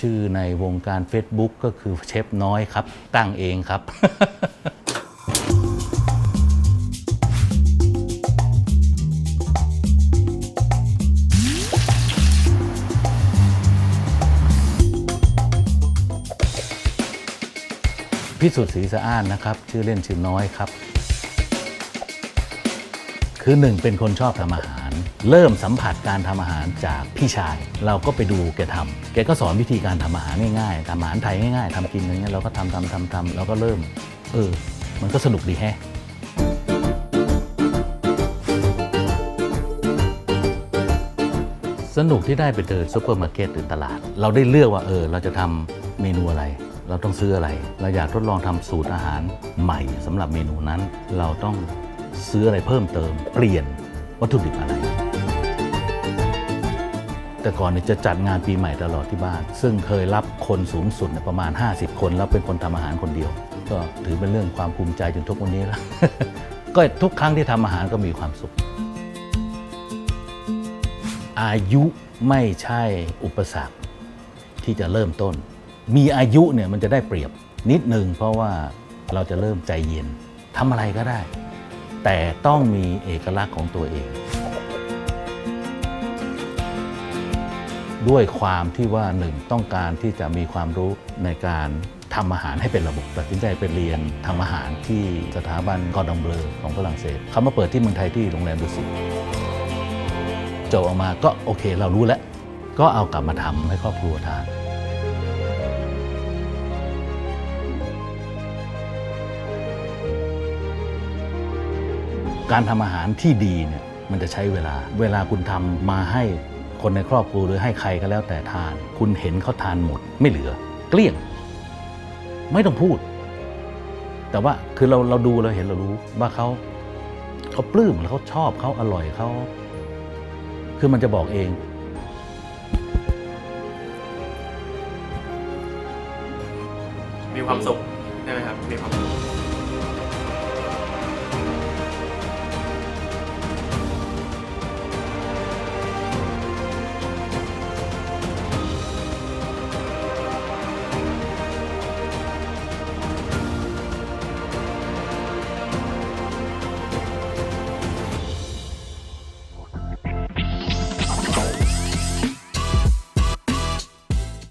ชื่อในวงการ Facebook ก็คือเชฟน้อยครับ ตั้งเองครับ พิสุทธิ์ศรีสะอ้านนะครับ ชื่อเล่นชื่อน้อยครับ คือหนึ่งเป็นคนชอบทำอาหาร เริ่มสัมผัสการทำอาหารจากพี่ชาย เราก็ไปดูแกทำแกก็สอนวิธีการทำอาหารง่ายๆทำอาหารไทยง่ายๆทำกินอย่างเงี้ยเราก็ทำทำทำทำเราก็เริ่ม เออ มันก็สนุกดีแฮะสนุกที่ได้ไปเดินซูเปอร์มาร์เก็ตหรือตลาด เราได้เลือกว่าเออ เราจะทำเมนูอะไร เราต้องซื้ออะไร เราอยากทดลองทำสูตรอาหารใหม่สำหรับเมนูนั้น เราต้อง ซื้ออะไรเพิ่มเติม เปลี่ยนวัตถุดิบอะไร แต่ก่อนเนี่ยจะจัดงานปีใหม่ตลอดที่บ้าน ซึ่งเคยรับคนสูงสุดเนี่ยประมาณ 50 คน แล้วเป็นคนทำอาหารคนเดียว ก็ถือเป็นเรื่องความภูมิใจจนทุกวันนี้แล้วก็ทุกครั้งที่ทำอาหารก็มีความสุข อายุไม่ใช่อุปสรรคที่จะเริ่มต้น มีอายุเนี่ยมันจะได้เปรียบนิดนึงเพราะว่าเราจะเริ่มใจเย็นทำอะไรก็ได้ แต่ต้องมีเอกลักษณ์ของตัวเอง ด้วยความที่ว่าหนึ่งต้องการที่จะมีความรู้ในการทำอาหารให้เป็นระบบตัดสินใจไปเรียนทำอาหารที่สถาบันกอร์ดองเบลอของฝรั่งเศสเขามาเปิดที่เมืองไทยที่โรงแรมดุสิตจบออกมาก็โอเคเรารู้แล้ว ก็เอากลับมาทำให้ครอบครัวทาน การทำอาหารที่ดีเนี่ยมันจะใช้เวลา เวลาคุณทำมาให้คนในครอบครัวหรือให้ใครก็แล้วแต่ทาน คุณเห็นเขาทานหมด ไม่เหลือ เกลี้ยง ไม่ต้องพูด แต่ว่าคือเราเราดูเราเห็นเรารู้ว่าเขาเขาปลื้มเขาชอบเขาอร่อยเขาคือมันจะบอกเองมีความสุขใช่ไหมครับมีความสุข